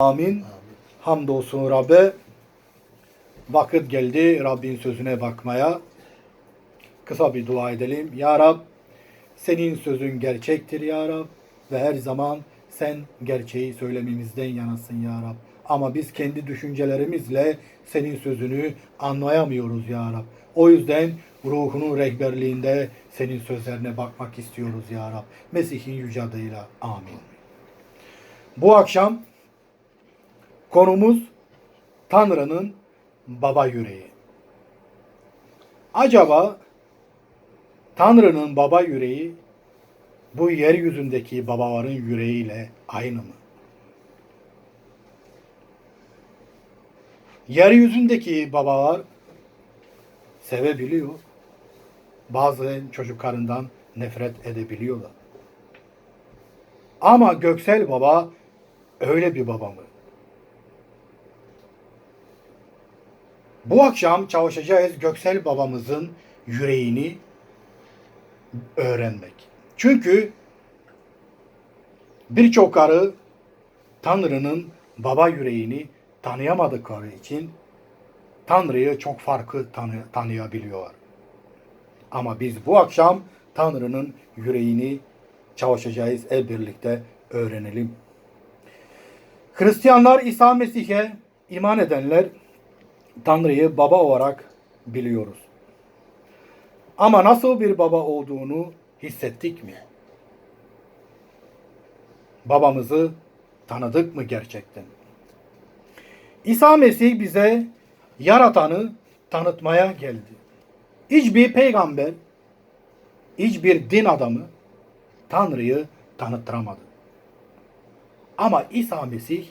Amin. Hamdolsun Rabbe. Vakit geldi Rabbin sözüne bakmaya. Kısa bir dua edelim. Ya Rab senin sözün gerçektir ya Rab ve her zaman sen gerçeği söylememizden yanasın ya Rab. Ama biz kendi düşüncelerimizle senin sözünü anlayamıyoruz ya Rab. O yüzden ruhunun rehberliğinde senin sözlerine bakmak istiyoruz ya Rab. Mesih'in yüce adıyla. Amin. Bu akşam konumuz Tanrı'nın baba yüreği. Acaba Tanrı'nın baba yüreği bu yeryüzündeki babaların yüreğiyle aynı mı? Yeryüzündeki babalar sevebiliyor. Bazen çocuklarından nefret edebiliyorlar. Ama göksel baba öyle bir baba mı? Bu akşam çalışacağız göksel babamızın yüreğini öğrenmek. Çünkü birçok karı Tanrı'nın baba yüreğini tanıyamadıkları için Tanrı'yı çok farklı tanı tanıyabiliyorlar. Ama biz bu akşam Tanrı'nın yüreğini çalışacağız. El birlikte öğrenelim. Hristiyanlar İsa Mesih'e iman edenler Tanrı'yı baba olarak biliyoruz. Ama nasıl bir baba olduğunu hissettik mi? Babamızı tanıdık mı gerçekten? İsa Mesih bize yaratanı tanıtmaya geldi. Hiçbir peygamber, hiçbir din adamı Tanrı'yı tanıttıramadı. Ama İsa Mesih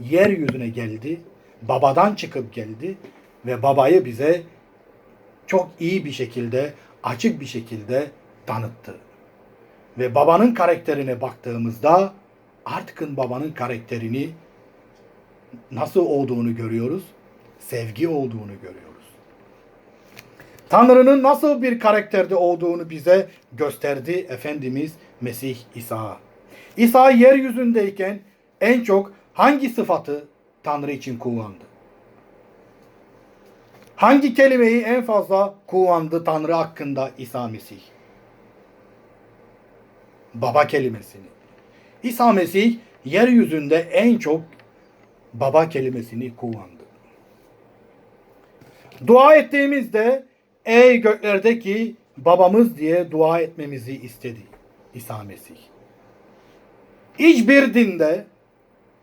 yeryüzüne geldi, babadan çıkıp geldi ve babayı bize çok iyi bir şekilde, açık bir şekilde tanıttı. Ve babanın karakterine baktığımızda artıkın babanın karakterini nasıl olduğunu görüyoruz? Sevgi olduğunu görüyoruz. Tanrı'nın nasıl bir karakterde olduğunu bize gösterdi Efendimiz Mesih İsa. İsa yeryüzündeyken en çok hangi sıfatı Tanrı için kullandı? Hangi kelimeyi en fazla kullandı Tanrı hakkında İsa Mesih? Baba kelimesini. İsa Mesih yeryüzünde en çok baba kelimesini kullandı. Dua ettiğimizde ey göklerdeki babamız diye dua etmemizi istedi İsa Mesih. Hiçbir dinde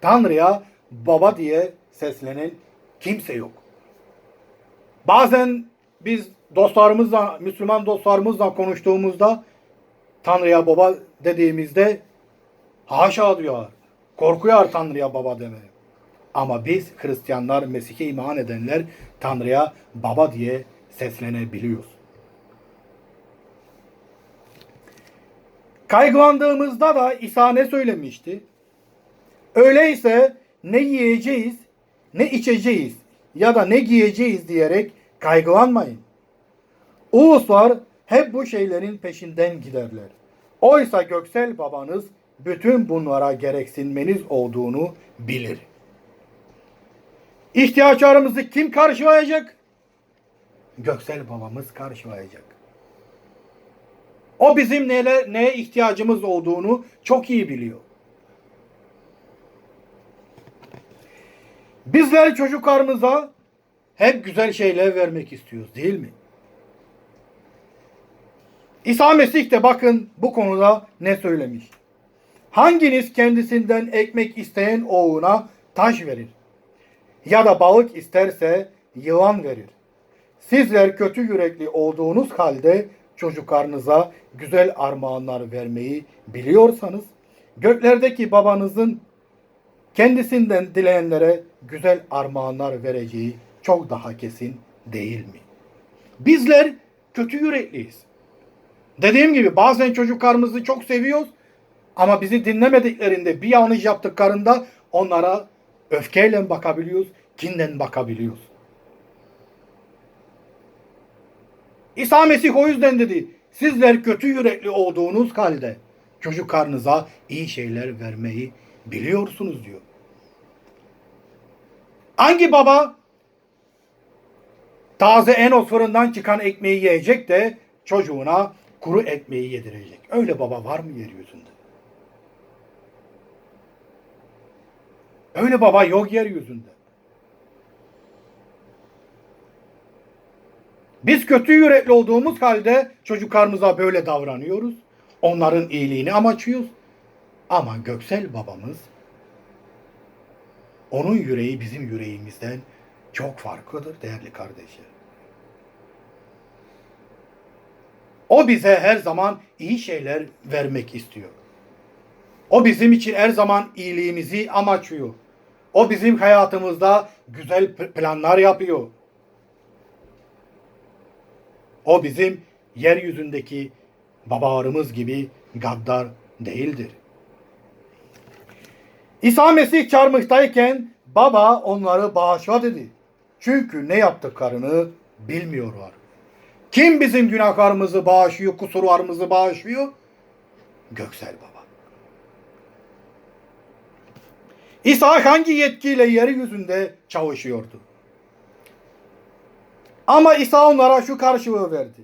Tanrı'ya baba diye seslenen kimse yok. Bazen biz dostlarımızla, Müslüman dostlarımızla konuştuğumuzda Tanrı'ya baba dediğimizde haşa diyorlar. Korkuyor Tanrı'ya baba demeye. Ama biz Hristiyanlar, Mesih'e iman edenler Tanrı'ya baba diye seslenebiliyoruz. Kaygılandığımızda da İsa ne söylemişti? Öyleyse ne yiyeceğiz, ne içeceğiz ya da ne giyeceğiz diyerek kaygılanmayın. Uluslar hep bu şeylerin peşinden giderler. Oysa göksel babanız bütün bunlara gereksinmeniz olduğunu bilir. İhtiyaçlarımızı kim karşılayacak? Göksel babamız karşılayacak. O bizim neler, neye ihtiyacımız olduğunu çok iyi biliyor. Bizler çocuklarımıza hep güzel şeyler vermek istiyoruz değil mi? İsa Mesih de bakın bu konuda ne söylemiş. Hanginiz kendisinden ekmek isteyen oğluna taş verir? Ya da balık isterse yılan verir. Sizler kötü yürekli olduğunuz halde çocuklarınıza güzel armağanlar vermeyi biliyorsanız göklerdeki babanızın kendisinden dileyenlere güzel armağanlar vereceği çok daha kesin değil mi? Bizler kötü yürekliyiz. Dediğim gibi bazen çocuklarımızı çok seviyoruz ama bizi dinlemediklerinde bir yanlış yaptıklarında onlara öfkeyle bakabiliyoruz, kinle bakabiliyoruz. İsa Mesih o yüzden dedi, sizler kötü yürekli olduğunuz halde çocuklarınıza iyi şeyler vermeyi biliyorsunuz diyor. Hangi baba taze Enos fırından çıkan ekmeği yiyecek de çocuğuna kuru ekmeği yedirecek? Öyle baba var mı yeryüzünde? Öyle baba yok yeryüzünde. Biz kötü yürekli olduğumuz halde çocuklarımıza böyle davranıyoruz. Onların iyiliğini amaçlıyoruz. Ama Göksel babamız onun yüreği bizim yüreğimizden çok farklıdır değerli kardeşler. O bize her zaman iyi şeyler vermek istiyor. O bizim için her zaman iyiliğimizi amaçlıyor. O bizim hayatımızda güzel planlar yapıyor. O bizim yeryüzündeki babalarımız gibi gaddar değildir. İsa Mesih çarmıhtayken baba onları bağışla dedi. Çünkü ne yaptıklarını bilmiyorlar. Kim bizim günahlarımızı bağışlıyor, kusurlarımızı bağışlıyor? Göksel Baba. İsa hangi yetkiyle yeryüzünde çalışıyordu? Ama İsa onlara şu karşılığı verdi.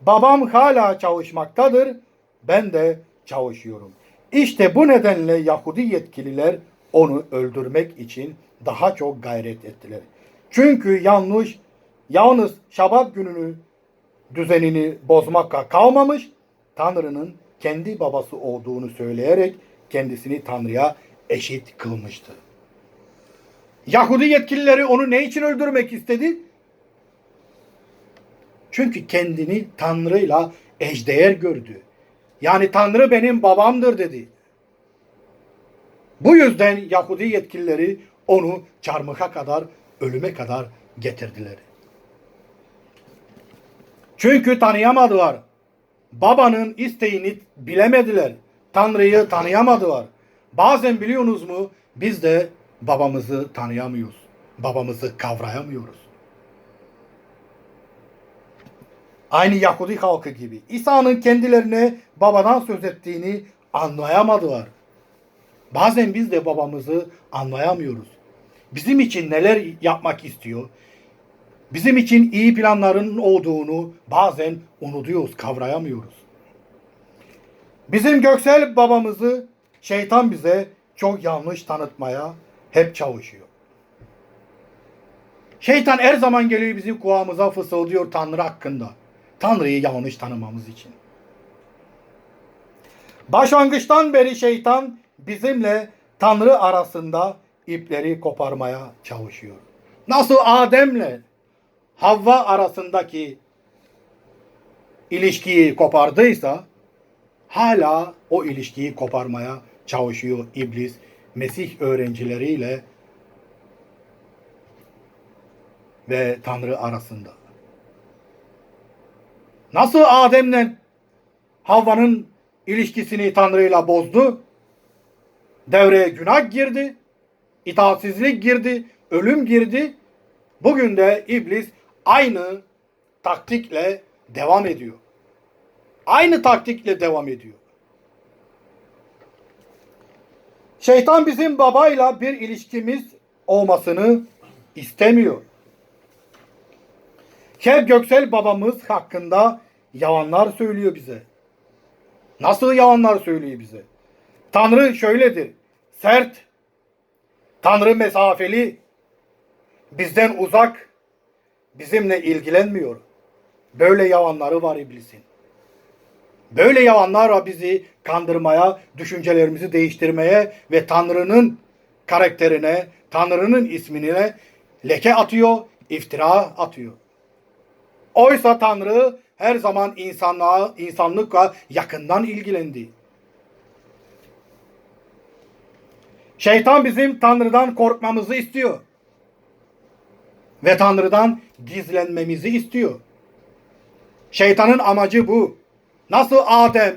Babam hala çalışmaktadır, ben de çalışıyorum. İşte bu nedenle Yahudi yetkililer onu öldürmek için daha çok gayret ettiler. Çünkü yanlış, yalnız Şabat gününü düzenini bozmakla kalmamış, Tanrı'nın kendi babası olduğunu söyleyerek kendisini Tanrı'ya eşit kılmıştı. Yahudi yetkilileri onu ne için öldürmek istedi? Çünkü kendini Tanrı'yla eşdeğer gördü. Yani Tanrı benim babamdır dedi. Bu yüzden Yahudi yetkilileri onu çarmıha kadar, ölüme kadar getirdiler. Çünkü tanıyamadılar. Babanın isteğini bilemediler. Tanrı'yı tanıyamadılar. Bazen biliyorsunuz mu biz de babamızı tanıyamıyoruz. Babamızı kavrayamıyoruz. Aynı Yahudi halkı gibi. İsa'nın kendilerine babadan söz ettiğini anlayamadılar. Bazen biz de babamızı anlayamıyoruz. Bizim için neler yapmak istiyor? Bizim için iyi planların olduğunu bazen unutuyoruz, kavrayamıyoruz. Bizim Göksel babamızı şeytan bize çok yanlış tanıtmaya hep çalışıyor. Şeytan her zaman geliyor bizim kulağımıza fısıldıyor Tanrı hakkında. Tanrı'yı yanlış tanımamız için. Başlangıçtan beri şeytan bizimle Tanrı arasında ipleri koparmaya çalışıyor. Nasıl Adem'le Havva arasındaki ilişkiyi kopardıysa hala o ilişkiyi koparmaya çalışıyor iblis Mesih öğrencileriyle ve Tanrı arasında. Nasıl Adem'le Havva'nın ilişkisini Tanrı'yla bozdu? Devreye günah girdi, itaatsizlik girdi, ölüm girdi. Bugün de iblis aynı taktikle devam ediyor. Aynı taktikle devam ediyor. Şeytan bizim babayla bir ilişkimiz olmasını istemiyor. Hep Göksel babamız hakkında yalanlar söylüyor bize. Nasıl yalanlar söylüyor bize? Tanrı şöyledir. Sert. Tanrı mesafeli. Bizden uzak. Bizimle ilgilenmiyor. Böyle yalanları var iblisin. Böyle yalanlarla bizi kandırmaya, düşüncelerimizi değiştirmeye ve Tanrı'nın karakterine, Tanrı'nın ismine leke atıyor, iftira atıyor. Oysa Tanrı her zaman insanlığa, insanlıkla yakından ilgilendi. Şeytan bizim Tanrı'dan korkmamızı istiyor. Ve Tanrı'dan gizlenmemizi istiyor. Şeytanın amacı bu. Nasıl Adem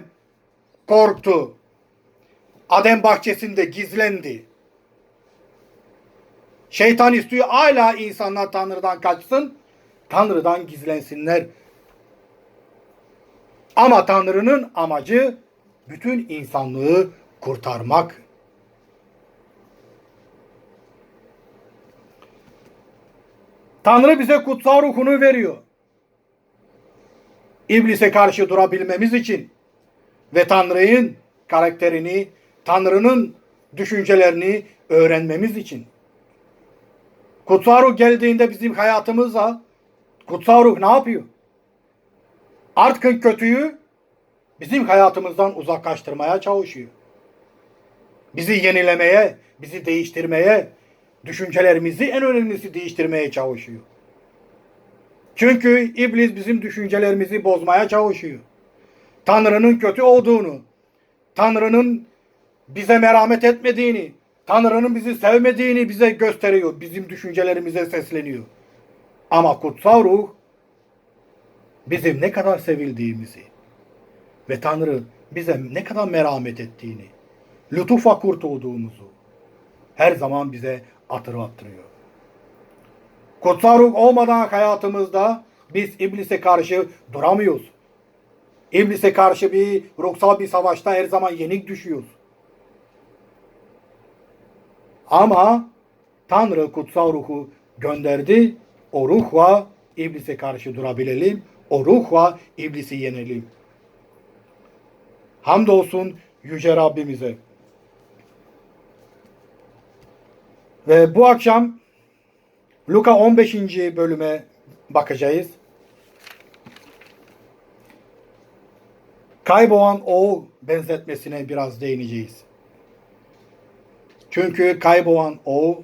korktu? Adem bahçesinde gizlendi. Şeytan istiyor hala insanlar Tanrı'dan kaçsın, Tanrı'dan gizlensinler. Ama Tanrı'nın amacı bütün insanlığı kurtarmak. Tanrı bize kutsal ruhunu veriyor. İblise karşı durabilmemiz için ve Tanrı'nın karakterini, Tanrı'nın düşüncelerini öğrenmemiz için. Kutsal ruh geldiğinde bizim hayatımıza kutsal ruh ne yapıyor? Artık kötüyü bizim hayatımızdan uzaklaştırmaya çalışıyor. Bizi yenilemeye, bizi değiştirmeye, düşüncelerimizi en önemlisi değiştirmeye çalışıyor. Çünkü iblis bizim düşüncelerimizi bozmaya çalışıyor. Tanrı'nın kötü olduğunu, Tanrı'nın bize merhamet etmediğini, Tanrı'nın bizi sevmediğini bize gösteriyor. Bizim düşüncelerimize sesleniyor. Ama kutsal ruh bizim ne kadar sevildiğimizi ve Tanrı bize ne kadar merhamet ettiğini, lütufa kurtulduğumuzu her zaman bize hatırlattırıyor. Kutsal ruh olmadan hayatımızda biz iblise karşı duramıyoruz. İblise karşı bir ruhsal bir savaşta her zaman yenik düşüyoruz. Ama Tanrı kutsal ruhu gönderdi. O ruhla iblise karşı durabilelim. O ruhla iblisi yenelim. Hamdolsun Yüce Rabbimize. Ve bu akşam Luka 15. bölüme bakacağız. Kaybolan oğul benzetmesine biraz değineceğiz. Çünkü kaybolan oğul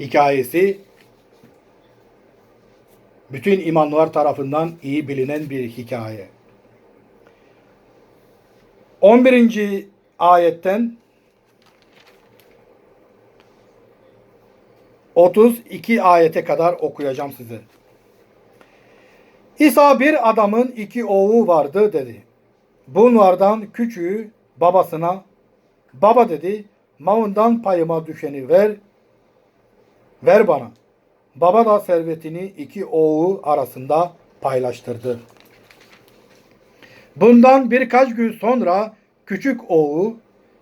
hikayesi bütün imanlılar tarafından iyi bilinen bir hikaye. 11. ayetten 32 ayete kadar okuyacağım size. İsa bir adamın iki oğlu vardı dedi. Bunlardan küçüğü babasına baba dedi malından payıma düşeni ver ver bana. Baba da servetini iki oğlu arasında paylaştırdı. Bundan birkaç gün sonra küçük oğlu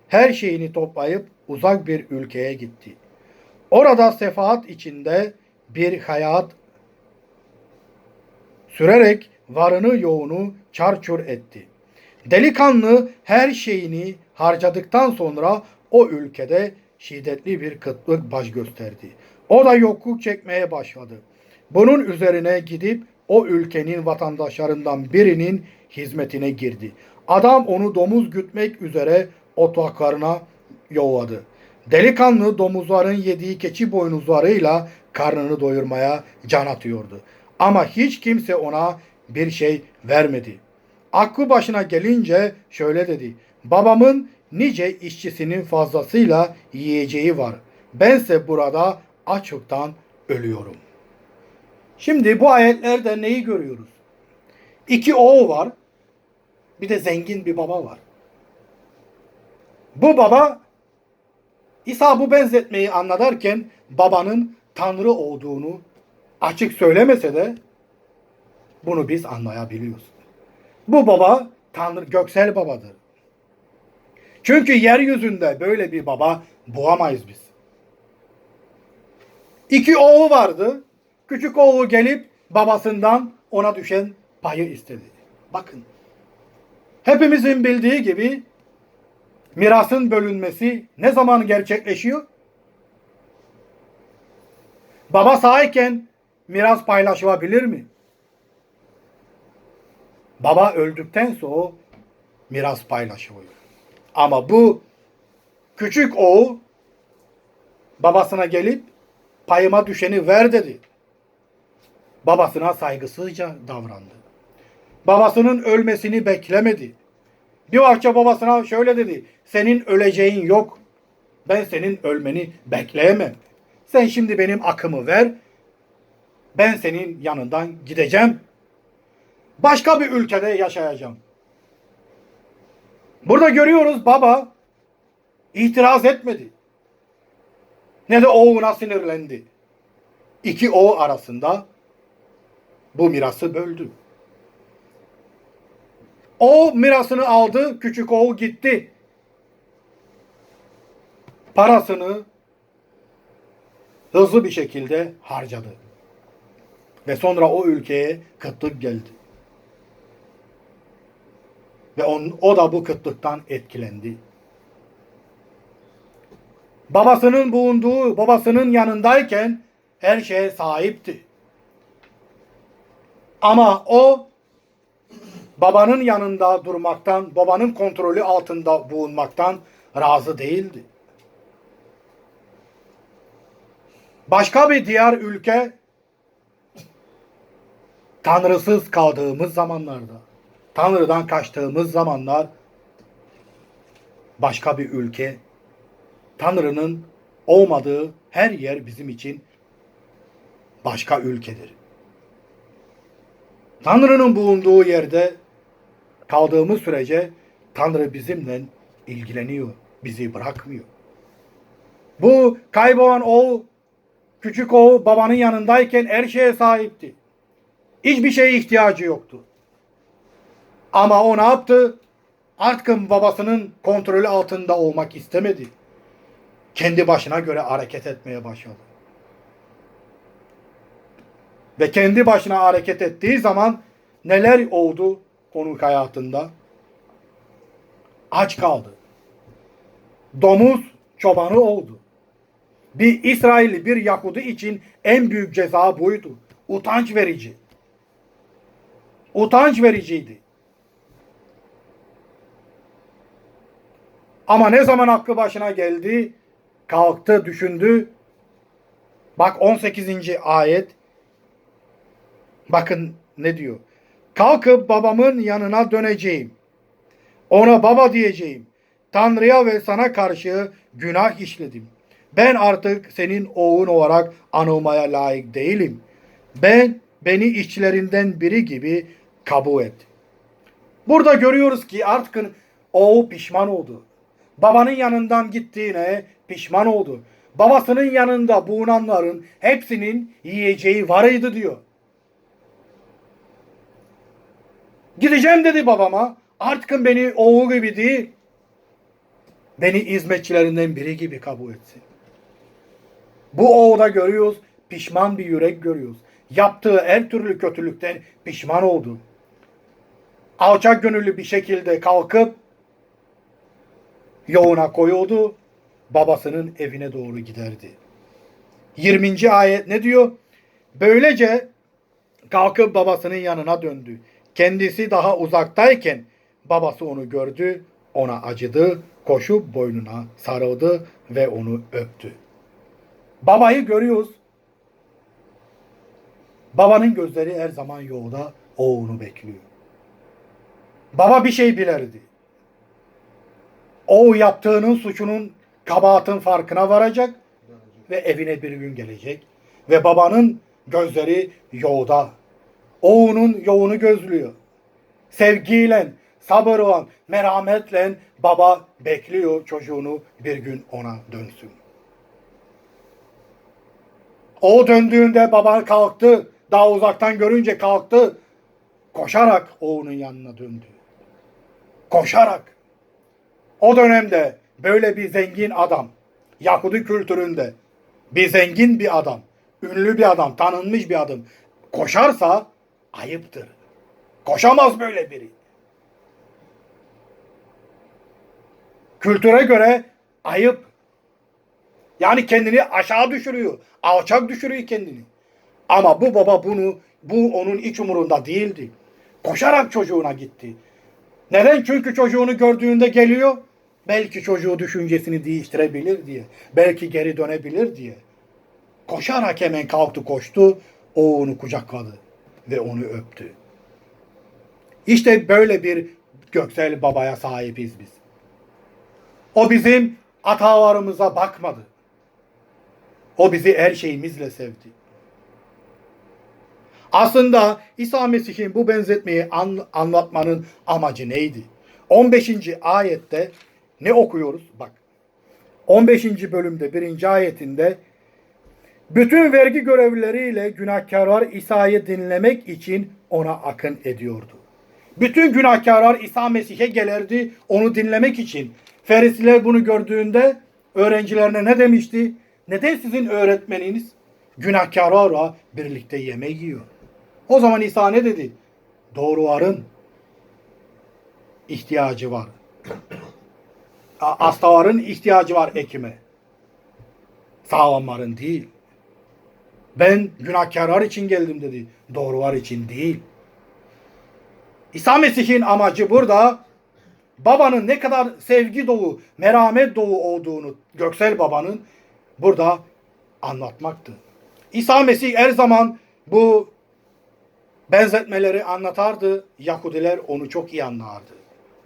her şeyini toplayıp uzak bir ülkeye gitti. Orada sefaat içinde bir hayat sürerek varını yoğunu çarçur etti. Delikanlı her şeyini harcadıktan sonra o ülkede şiddetli bir kıtlık baş gösterdi. O da yokluk çekmeye başladı. Bunun üzerine gidip o ülkenin vatandaşlarından birinin hizmetine girdi. Adam onu domuz gütmek üzere otaklarına yolladı. Delikanlı domuzların yediği keçi boynuzlarıyla karnını doyurmaya can atıyordu. Ama hiç kimse ona bir şey vermedi. Aklı başına gelince şöyle dedi. Babamın nice işçisinin fazlasıyla yiyeceği var. Bense burada açlıktan ölüyorum. Şimdi bu ayetlerde neyi görüyoruz? İki oğul var. Bir de zengin bir baba var. Bu baba İsa bu benzetmeyi anlatırken babanın Tanrı olduğunu açık söylemese de bunu biz anlayabiliyoruz. Bu baba Tanrı göksel babadır. Çünkü yeryüzünde böyle bir baba bulamayız biz. İki oğlu vardı. Küçük oğlu gelip babasından ona düşen payı istedi. Bakın. Hepimizin bildiği gibi mirasın bölünmesi ne zaman gerçekleşiyor? Baba sağyken miras paylaşılabilir mi? Baba öldükten sonra miras paylaşılıyor. Ama bu küçük oğul babasına gelip payıma düşeni ver dedi. Babasına saygısızca davrandı. Babasının ölmesini beklemedi. Bir parça babasına şöyle dedi. Senin öleceğin yok. Ben senin ölmeni bekleyemem. Sen şimdi benim akımı ver. Ben senin yanından gideceğim. Başka bir ülkede yaşayacağım. Burada görüyoruz baba itiraz etmedi. Ne de oğluna sinirlendi. İki oğul arasında bu mirası böldü. O mirasını aldı, küçük oğul gitti. Parasını hızlı bir şekilde harcadı. Ve sonra o ülkeye kıtlık geldi. Ve on, o da bu kıtlıktan etkilendi. Babasının bulunduğu, babasının yanındayken her şeye sahipti. Ama o babanın yanında durmaktan, babanın kontrolü altında bulunmaktan razı değildi. Başka bir diğer ülke tanrısız kaldığımız zamanlarda, Tanrı'dan kaçtığımız zamanlar başka bir ülke, Tanrı'nın olmadığı her yer bizim için başka ülkedir. Tanrı'nın bulunduğu yerde kaldığımız sürece Tanrı bizimle ilgileniyor, bizi bırakmıyor. Bu kaybolan oğul, küçük oğul babanın yanındayken her şeye sahipti. Hiçbir şeye ihtiyacı yoktu. Ama o ne yaptı? Artık babasının kontrolü altında olmak istemedi. Kendi başına göre hareket etmeye başladı. Ve kendi başına hareket ettiği zaman neler oldu onun hayatında? Aç kaldı. Domuz çobanı oldu. Bir İsrailli, bir Yahudi için en büyük ceza buydu. Utanç verici. Utanç vericiydi. Ama ne zaman aklı başına geldi, kalktı, düşündü. Bak 18. ayet. Bakın ne diyor. Kalkıp babamın yanına döneceğim. Ona baba diyeceğim. Tanrı'ya ve sana karşı günah işledim. Ben artık senin oğlun olarak anılmaya layık değilim. Ben beni işçilerinden biri gibi kabul et. Burada görüyoruz ki artık oğul pişman oldu. Babanın yanından gittiğine pişman oldu. Babasının yanında bulunanların hepsinin yiyeceği varıydı diyor. Gideceğim dedi babama. Artık beni oğul gibi değil, beni hizmetçilerinden biri gibi kabul etsin. Bu oğulda görüyoruz, pişman bir yürek görüyoruz. Yaptığı her türlü kötülükten pişman oldu. Alçak gönüllü bir şekilde kalkıp yoluna koyuldu, babasının evine doğru giderdi. 20. ayet ne diyor? Böylece kalkıp babasının yanına döndü. Kendisi daha uzaktayken babası onu gördü, ona acıdı, koşup boynuna sarıldı ve onu öptü. Babayı görüyoruz. Babanın gözleri her zaman yolda oğlunu bekliyor. Baba bir şey bilerdi. O yaptığının suçunun kabahatin farkına varacak ve evine bir gün gelecek. Ve babanın gözleri yolda. Oğlunun yolunu gözlüyor. Sevgiyle, sabırla, merhametle baba bekliyor çocuğunu bir gün ona dönsün. O döndüğünde baba kalktı. Daha uzaktan görünce kalktı. Koşarak oğlunun yanına döndü. Koşarak. O dönemde böyle bir zengin adam, Yahudi kültüründe bir zengin bir adam, ünlü bir adam, tanınmış bir adam koşarsa ayıptır. Koşamaz böyle biri. Kültüre göre ayıp. Yani kendini aşağı düşürüyor. Alçak düşürüyor kendini. Ama bu baba bunu, bu onun iç umurunda değildi. Koşarak çocuğuna gitti. Neden? Çünkü çocuğunu gördüğünde geliyor. Belki çocuğu düşüncesini değiştirebilir diye. Belki geri dönebilir diye. Koşarak hemen kalktı koştu. O onu kucakladı ve onu öptü. İşte böyle bir göksel babaya sahibiz biz. O bizim hatalarımıza bakmadı. O bizi her şeyimizle sevdi. Aslında İsa Mesih'in bu benzetmeyi an, anlatmanın amacı neydi? 15. ayette ne okuyoruz? Bak. 15. bölümde 1. ayetinde bütün vergi görevlileriyle günahkarlar İsa'yı dinlemek için ona akın ediyordu. Bütün günahkarlar İsa Mesih'e gelirdi onu dinlemek için. Ferisiler bunu gördüğünde öğrencilerine ne demişti? Neden sizin öğretmeniniz günahkarlarla birlikte yemek yiyor? O zaman İsa ne dedi? Doğruların ihtiyacı var. A- Hastaların ihtiyacı var ekime. Sağlamların değil. Ben günahkarlar için geldim dedi. Doğrular için değil. İsa Mesih'in amacı burada babanın ne kadar sevgi dolu, merhamet dolu olduğunu göksel babanın burada anlatmaktı. İsa Mesih her zaman bu benzetmeleri anlatardı. Yahudiler onu çok iyi anlardı.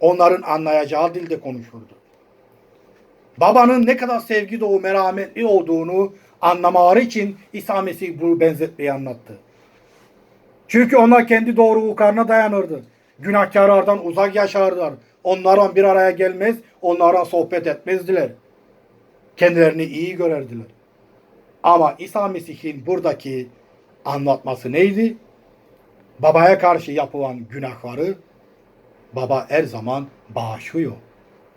Onların anlayacağı dilde konuşurdu. Babanın ne kadar sevgi dolu, merhametli olduğunu anlamaları için İsa Mesih bu benzetmeyi anlattı. Çünkü onlar kendi doğruluklarına dayanırdı. Günahkarlardan uzak yaşardılar. Onlarla bir araya gelmez, onlarla sohbet etmezdiler. Kendilerini iyi görerdiler. Ama İsa Mesih'in buradaki anlatması neydi? Babaya karşı yapılan günahları baba her zaman bağışlıyor,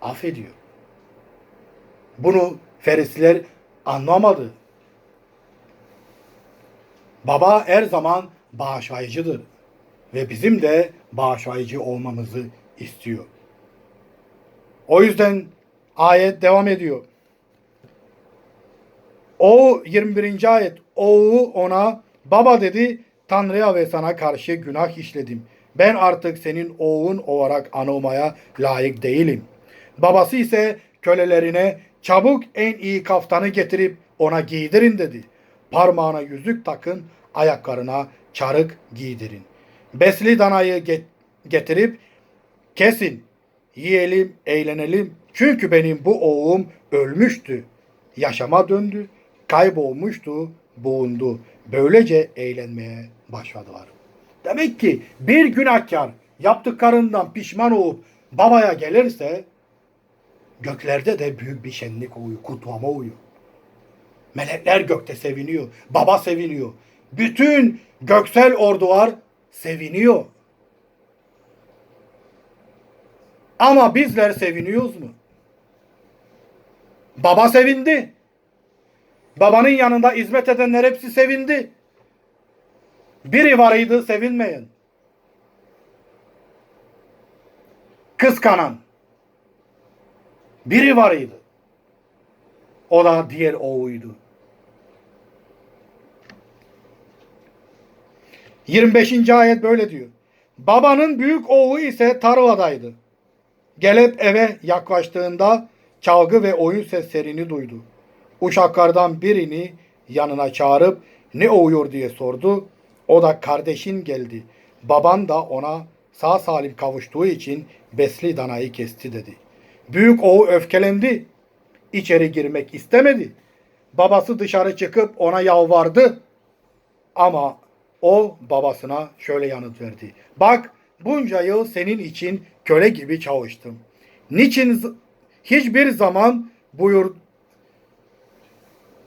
affediyor. Bunu Ferisler anlamadı. Baba her zaman bağışlayıcıdır ve bizim de bağışlayıcı olmamızı istiyor. O yüzden ayet devam ediyor. O 21. ayet oğlu ona baba dedi Tanrı'ya ve sana karşı günah işledim. Ben artık senin oğlun olarak anılmaya layık değilim. Babası ise kölelerine çabuk en iyi kaftanı getirip ona giydirin dedi. Parmağına yüzük takın, ayaklarına çarık giydirin. Besli danayı get- getirip kesin, yiyelim, eğlenelim. Çünkü benim bu oğlum ölmüştü, yaşama döndü, kaybolmuştu, bulundu. Böylece eğlenmeye başladılar. Demek ki bir günahkar yaptıklarından pişman olup babaya gelirse göklerde de büyük bir şenlik oluyor, kutlama oluyor. Melekler gökte seviniyor, baba seviniyor. Bütün göksel ordular seviniyor. Ama bizler seviniyoruz mu? Baba sevindi. Babanın yanında hizmet edenler hepsi sevindi. Biri varıydı sevinmeyen. Kıskanan. Biri varıydı. O da diğer oğluydu. 25. ayet böyle diyor. Babanın büyük oğlu ise tarladaydı. Gelip eve yaklaştığında çalgı ve oyun seslerini duydu. Uşaklardan birini yanına çağırıp ne oluyor diye sordu. O da kardeşin geldi. Baban da ona sağ salim kavuştuğu için besli danayı kesti dedi. Büyük oğul öfkelendi. İçeri girmek istemedi. Babası dışarı çıkıp ona yalvardı. Ama o babasına şöyle yanıt verdi. Bak bunca yıl senin için köle gibi çalıştım. Niçin hiçbir zaman buyur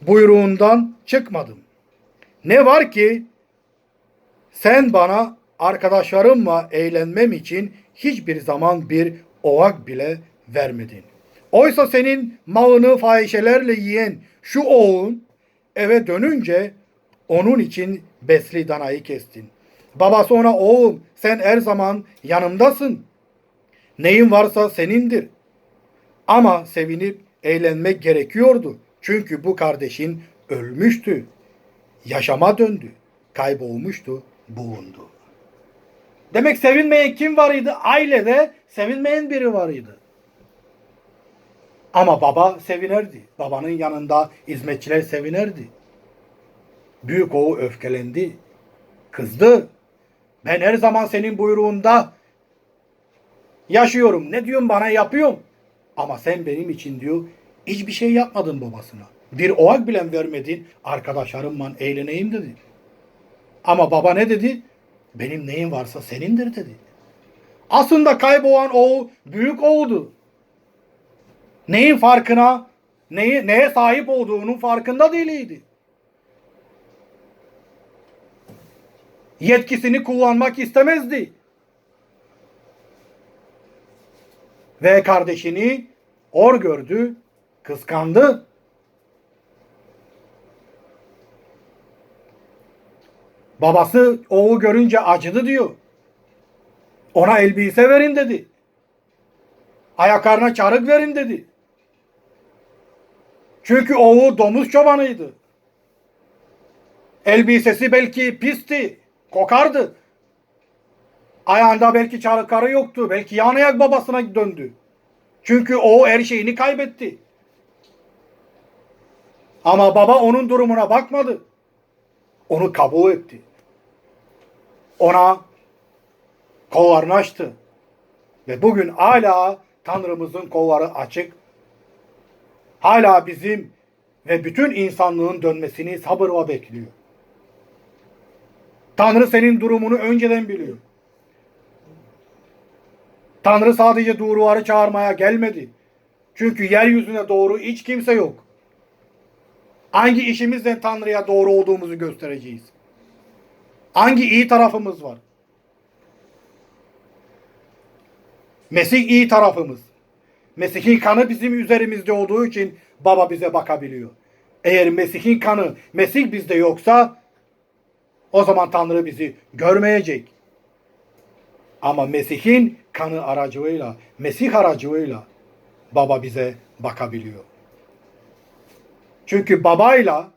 buyruğundan çıkmadım. Ne var ki sen bana arkadaşlarımla eğlenmem için hiçbir zaman bir ovak bile vermedin. Oysa senin malını fahişelerle yiyen şu oğlun eve dönünce onun için besli danayı kestin. Babası ona oğlum sen her zaman yanımdasın. Neyin varsa senindir. Ama sevinip eğlenmek gerekiyordu. Çünkü bu kardeşin ölmüştü. Yaşama döndü. Kaybolmuştu, bulundu. Demek sevinmeyen kim varıydı? Ailede sevinmeyen biri varıydı. Ama baba sevinerdi. Babanın yanında hizmetçiler sevinerdi. Büyük oğul öfkelendi. Kızdı. Ben her zaman senin buyruğunda yaşıyorum. Ne diyorsun bana yapıyorum. Ama sen benim için diyor hiçbir şey yapmadın babasına. Bir oğak bile vermedin. Arkadaşlarımla eğleneyim dedi. Ama baba ne dedi? Benim neyim varsa senindir dedi. Aslında kaybolan oğul büyük oğuldu. Neyin farkına, neye, neye sahip olduğunun farkında değildi. Yetkisini kullanmak istemezdi. Ve kardeşini or gördü, kıskandı. Babası oğlu görünce acıdı diyor. Ona elbise verin dedi. Ayaklarına çarık verin dedi. Çünkü oğlu domuz çobanıydı. Elbisesi belki pisti, kokardı. Ayağında belki çarıkları yoktu. Belki yan ayak babasına döndü. Çünkü o her şeyini kaybetti. Ama baba onun durumuna bakmadı. Onu kabul etti. Ona kollarını açtı. Ve bugün hala Tanrımızın kolları açık. Hala bizim ve bütün insanlığın dönmesini sabırla bekliyor. Tanrı senin durumunu önceden biliyor. Tanrı sadece doğruları çağırmaya gelmedi. Çünkü yeryüzüne doğru hiç kimse yok. Hangi işimizle Tanrı'ya doğru olduğumuzu göstereceğiz? Hangi iyi tarafımız var? Mesih iyi tarafımız. Mesih'in kanı bizim üzerimizde olduğu için baba bize bakabiliyor. Eğer Mesih'in kanı, Mesih bizde yoksa o zaman Tanrı bizi görmeyecek. Ama Mesih'in kanı aracılığıyla, Mesih aracılığıyla baba bize bakabiliyor. Çünkü babayla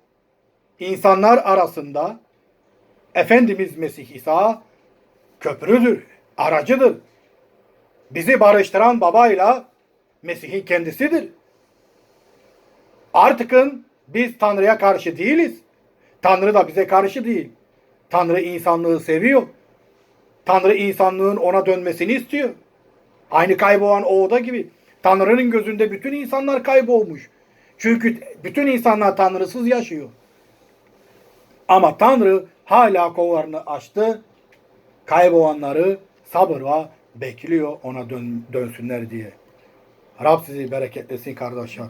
insanlar arasında Efendimiz Mesih İsa köprüdür, aracıdır. Bizi barıştıran babayla Mesih'in kendisidir. Artıkın biz Tanrı'ya karşı değiliz. Tanrı da bize karşı değil. Tanrı insanlığı seviyor. Tanrı insanlığın ona dönmesini istiyor. Aynı kaybolan oğuda gibi. Tanrı'nın gözünde bütün insanlar kaybolmuş. Çünkü bütün insanlar tanrısız yaşıyor. Ama Tanrı hala kollarını açtı. Kaybolanları sabırla bekliyor ona dön, dönsünler diye. Rab sizi bereketlesin kardeşler.